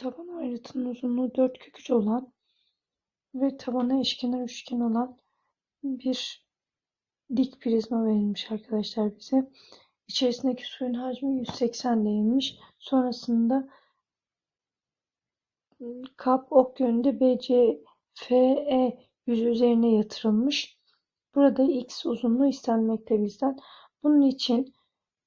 taban ayrıtının uzunluğu 4 kök 3 olan ve tabanı eşkenar üçgen olan bir dik prizma verilmiş arkadaşlar bize. İçerisindeki suyun hacmi 180 değilmiş. Sonrasında kap ok yönünde BCFE yüzü üzerine yatırılmış. Burada x uzunluğu istenmekte bizden. Bunun için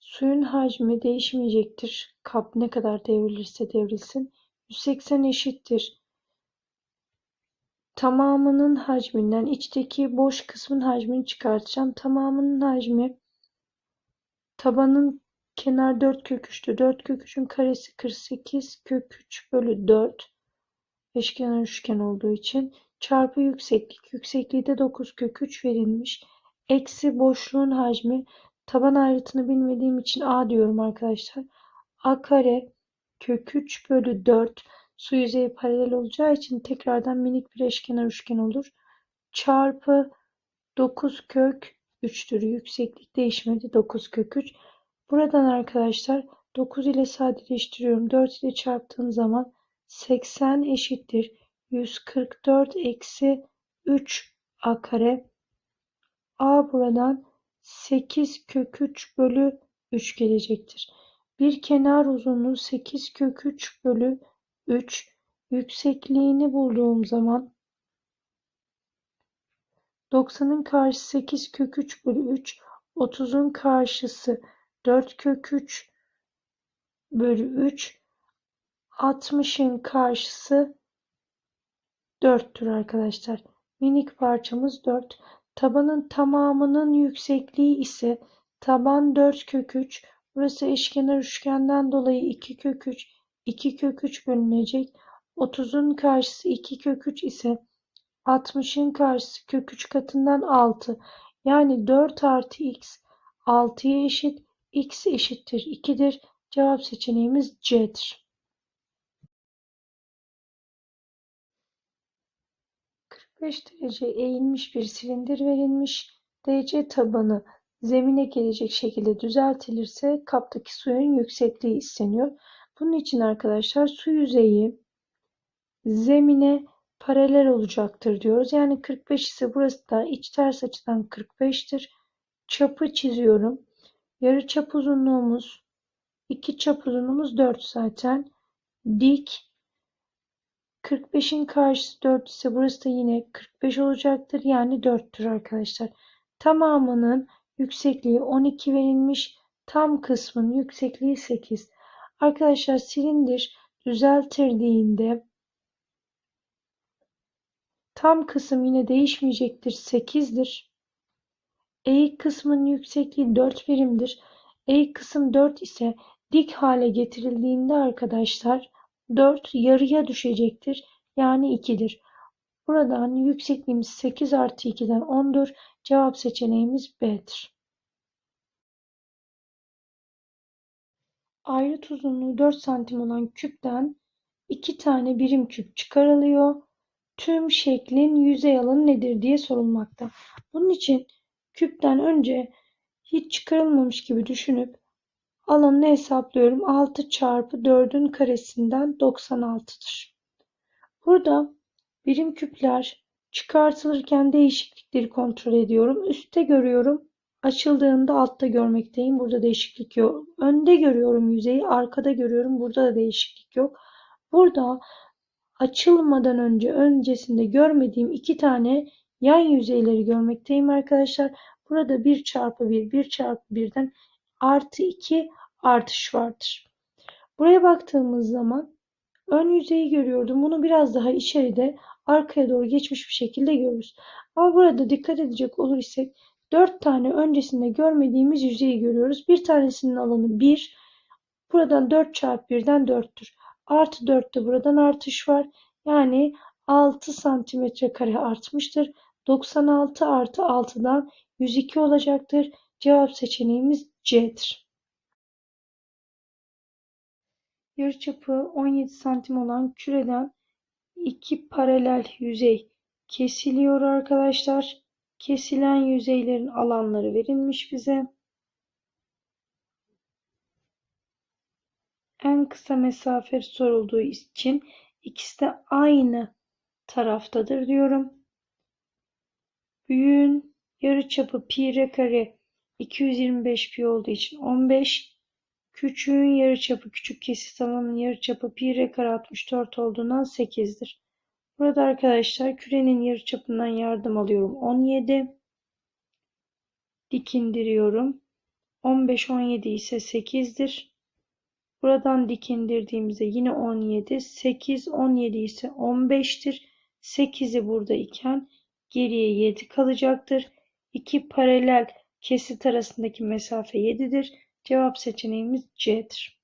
suyun hacmi değişmeyecektir. Kap ne kadar devrilirse devrilsin. 180 eşittir. Tamamının hacminden içteki boş kısmın hacmini çıkartacağım. Tamamının hacmi tabanın kenar 4 kök 3'tü. 4 kök 3'ün karesi 48 kök 3 bölü 4 eşkenar üçgen olduğu için çarpı yükseklik. Yüksekliği de 9 kök 3 verilmiş. Eksi boşluğun hacmi taban ayrıtını bilmediğim için A diyorum arkadaşlar. A kare kök 3 bölü 4 su yüzeyi paralel olacağı için tekrardan minik bir eşkenar üçgen olur. Çarpı 9 kök 3'tür. Yükseklik değişmedi. 9 kök 3. Buradan arkadaşlar 9 ile sadeleştiriyorum. 4 ile çarptığım zaman 80 eşittir. 144 eksi 3 a kare. A buradan 8 kök 3 bölü 3 gelecektir. Bir kenar uzunluğu 8 kök 3 bölü 3. Yüksekliğini bulduğum zaman 90'ın karşısı 8 kök 3 bölü 3. 30'un karşısı 4 kök 3 bölü 3. 60'ın karşısı 4'tür arkadaşlar. Minik parçamız 4. Tabanın tamamının yüksekliği ise taban 4 kök 3. Burası eşkenar üçgenden dolayı 2 kök 3. 2 kök 3 bölünecek. 30'un karşısı 2 kök 3 ise 60'ın karşısı kök 3 katından 6. Yani 4 artı x 6'ya eşit. x eşittir 2'dir. Cevap seçeneğimiz C'dir. 45 derece eğilmiş bir silindir verilmiş. DC tabanı zemine gelecek şekilde düzeltilirse kaptaki suyun yüksekliği isteniyor. Bunun için arkadaşlar su yüzeyi zemine paralel olacaktır diyoruz. Yani 45 ise burası da iç ters açıdan 45'tir. Çapı çiziyorum. Yarı çap uzunluğumuz 2 çap uzunluğumuz 4 zaten. Dik 45'in karşısı 4 ise burası da yine 45 olacaktır. Yani 4'tür arkadaşlar. Tamamının yüksekliği 12 verilmiş. Tam kısmın yüksekliği 8. Arkadaşlar silindir düzeltirdiğinde tam kısım yine değişmeyecektir. 8'dir. Eğik kısmın yüksekliği 4 birimdir. Eğik kısım 4 ise dik hale getirildiğinde arkadaşlar 4 yarıya düşecektir. Yani 2'dir. Buradan yüksekliğimiz 8 artı 2'den 10'dur. Cevap seçeneğimiz B'dir. Ayrıt uzunluğu 4 santim olan küpten 2 tane birim küp çıkarılıyor. Tüm şeklin yüzey alanı nedir diye sorulmakta. Bunun için küpten önce hiç çıkarılmamış gibi düşünüp alanını hesaplıyorum. 6 çarpı 4'ün karesinden 96'dır. Burada birim küpler çıkartılırken değişiklikleri kontrol ediyorum. Üstte görüyorum. Açıldığında altta görmekteyim. Burada değişiklik yok. Önde görüyorum yüzeyi. Arkada görüyorum. Burada da değişiklik yok. Burada açılmadan önce öncesinde görmediğim iki tane yan yüzeyleri görmekteyim arkadaşlar. Burada 1 çarpı 1, 1 çarpı 1'den artı 2 artış vardır. Buraya baktığımız zaman ön yüzeyi görüyordum. Bunu biraz daha içeride arkaya doğru geçmiş bir şekilde görürüz. Ama burada dikkat edecek olur isek 4 tane öncesinde görmediğimiz yüzeyi görüyoruz. Bir tanesinin alanı 1. Buradan 4 çarpı 1'den 4'tür. Artı 4'te buradan artış var. Yani 6 santimetre kare artmıştır. 96 artı 6'dan 102 olacaktır. Cevap seçeneğimiz C'dir. Yarıçapı 17 santim olan küreden iki paralel yüzey kesiliyor arkadaşlar. Kesilen yüzeylerin alanları verilmiş bize. en kısa mesafe sorulduğu için ikisi de aynı taraftadır diyorum. Büyüğün yarıçapı pi r kare 225 pi olduğu için 15. Küçüğün yarıçapı küçük kesit alanın yarıçapı pi r kare 64 olduğundan 8'dir. Burada arkadaşlar kürenin yarıçapından yardım alıyorum 17. Dik indiriyorum. 15 17 ise 8'dir. Buradan dik indirdiğimizde yine 17. 8 17 ise 15'tir. 8'i burada iken geriye 7 kalacaktır. İki paralel kesit arasındaki mesafe 7'dir. Cevap seçeneğimiz C'dir.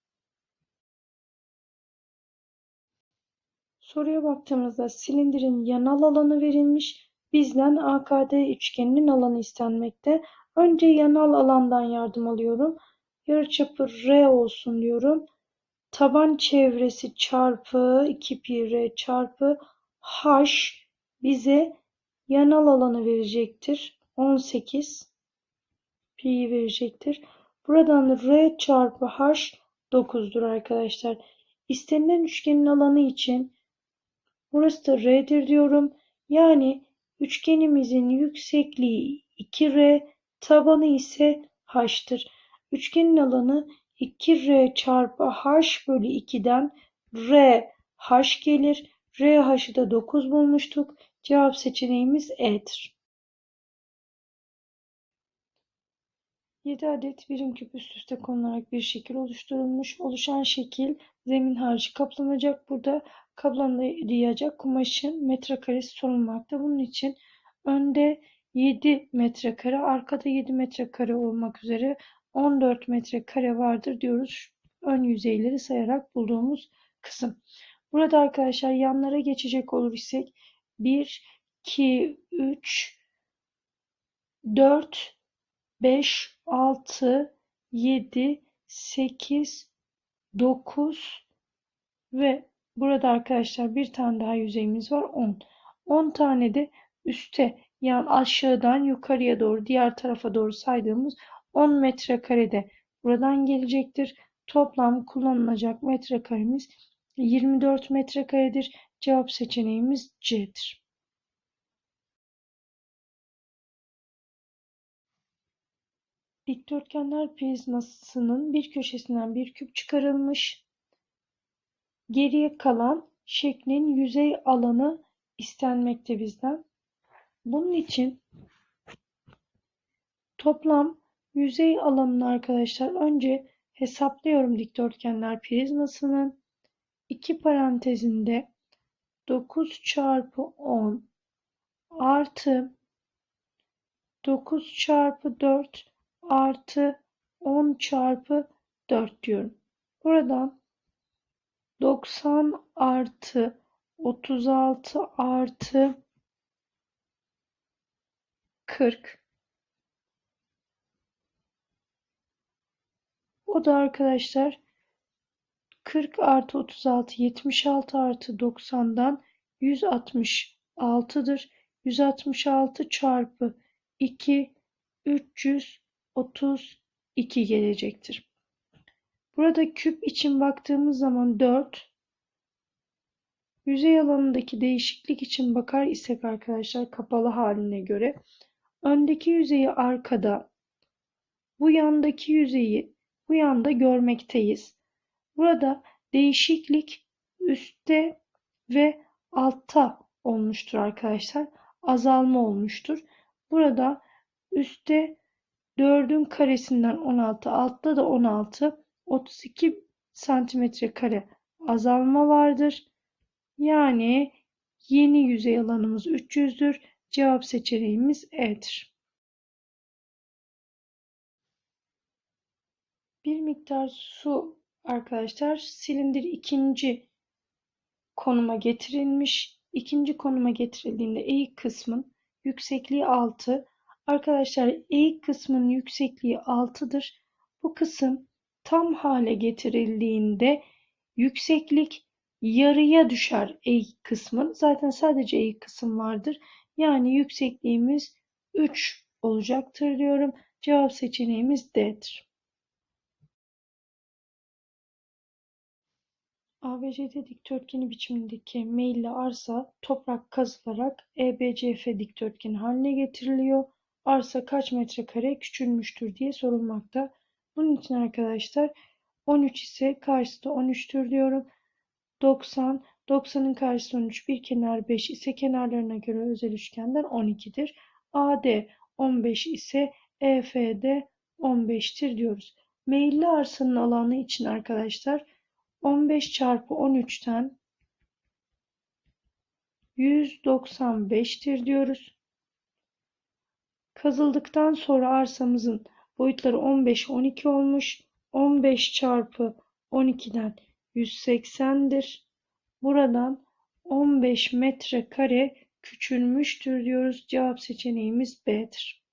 Soruya baktığımızda silindirin yanal alanı verilmiş. Bizden AKD üçgeninin alanı istenmekte. Önce yanal alandan yardım alıyorum. Yarıçapı R olsun diyorum. Taban çevresi çarpı 2 pi R çarpı H bize yanal alanı verecektir. 18 pi verecektir. Buradan R çarpı H 9'dur arkadaşlar. İstenilen üçgenin alanı için burası da R'dir diyorum. Yani üçgenimizin yüksekliği 2R, tabanı ise H'tır. Üçgenin alanı 2R çarpı H bölü 2'den R H gelir. R H'ı da 9 bulmuştuk. Cevap seçeneğimiz E'dir. 7 adet birim küp üst üste konularak bir şekil oluşturulmuş. Oluşan şekil zemin harcı kaplanacak. Burada kaplanacak kumaşın metrekaresi sorulmakta. Bunun için önde 7 metrekare, arkada 7 metrekare olmak üzere 14 metrekare vardır diyoruz. Ön yüzeyleri sayarak bulduğumuz kısım. Burada arkadaşlar yanlara geçecek olur isek 1, 2, 3, 4, 5, 6, 7, 8, 9 ve burada arkadaşlar bir tane daha yüzeyimiz var 10. 10 tane de üste yani aşağıdan yukarıya doğru diğer tarafa doğru saydığımız 10 metrekarede buradan gelecektir. Toplam kullanılacak metrekaremiz 24 metrekaredir. Cevap seçeneğimiz C'dir. Dikdörtgenler prizmasının bir köşesinden bir küp çıkarılmış. Geriye kalan şeklin yüzey alanı istenmekte bizden. Bunun için toplam yüzey alanını arkadaşlar önce hesaplıyorum dikdörtgenler prizmasının. iki parantezinde 9 çarpı 10 artı 9 çarpı 4 artı 10 çarpı 4 diyorum. Buradan 90 artı 36 artı 40 o da arkadaşlar 40 artı 36 76 artı 90'dan 166'dır. 166 çarpı 2 332 gelecektir. Burada küp için baktığımız zaman 4 yüzey alanındaki değişiklik için bakar isek arkadaşlar kapalı haline göre öndeki yüzeyi arkada bu yandaki yüzeyi bu yanda görmekteyiz. Burada değişiklik üstte ve altta olmuştur arkadaşlar. Azalma olmuştur. Burada üstte 4'ün karesinden 16, altta da 16, 32 santimetre kare azalma vardır. Yani yeni yüzey alanımız 300'dür. Cevap seçeneğimiz E'dir. Bir miktar su arkadaşlar silindir ikinci konuma getirilmiş. İkinci konuma getirildiğinde eğik kısmın yüksekliği 6. Arkadaşlar eğik kısmın yüksekliği 6'dır. Bu kısım tam hale getirildiğinde yükseklik yarıya düşer eğik kısmın. Zaten sadece eğik kısım vardır. Yani yüksekliğimiz 3 olacaktır diyorum. Cevap seçeneğimiz D'dir. ABCD dikdörtgeni biçimindeki meyilli arsa toprak kazılarak EBCF dikdörtgeni haline getiriliyor. Arsa kaç metrekare küçülmüştür diye sorulmakta. Bunun için arkadaşlar 13 ise karşısı da 13'tür diyorum. 90, 90'ın karşısı 13, bir kenar 5 ise kenarlarına göre özel üçgenden 12'dir. AD 15 ise EFD 15'tir diyoruz. Meyilli arsanın alanı için arkadaşlar 15 çarpı 13'ten 195'tir diyoruz. Kazıldıktan sonra arsamızın boyutları 15 12 olmuş. 15 çarpı 12'den 180'dir. Buradan 15 metrekare küçülmüştür diyoruz. Cevap seçeneğimiz B'dir.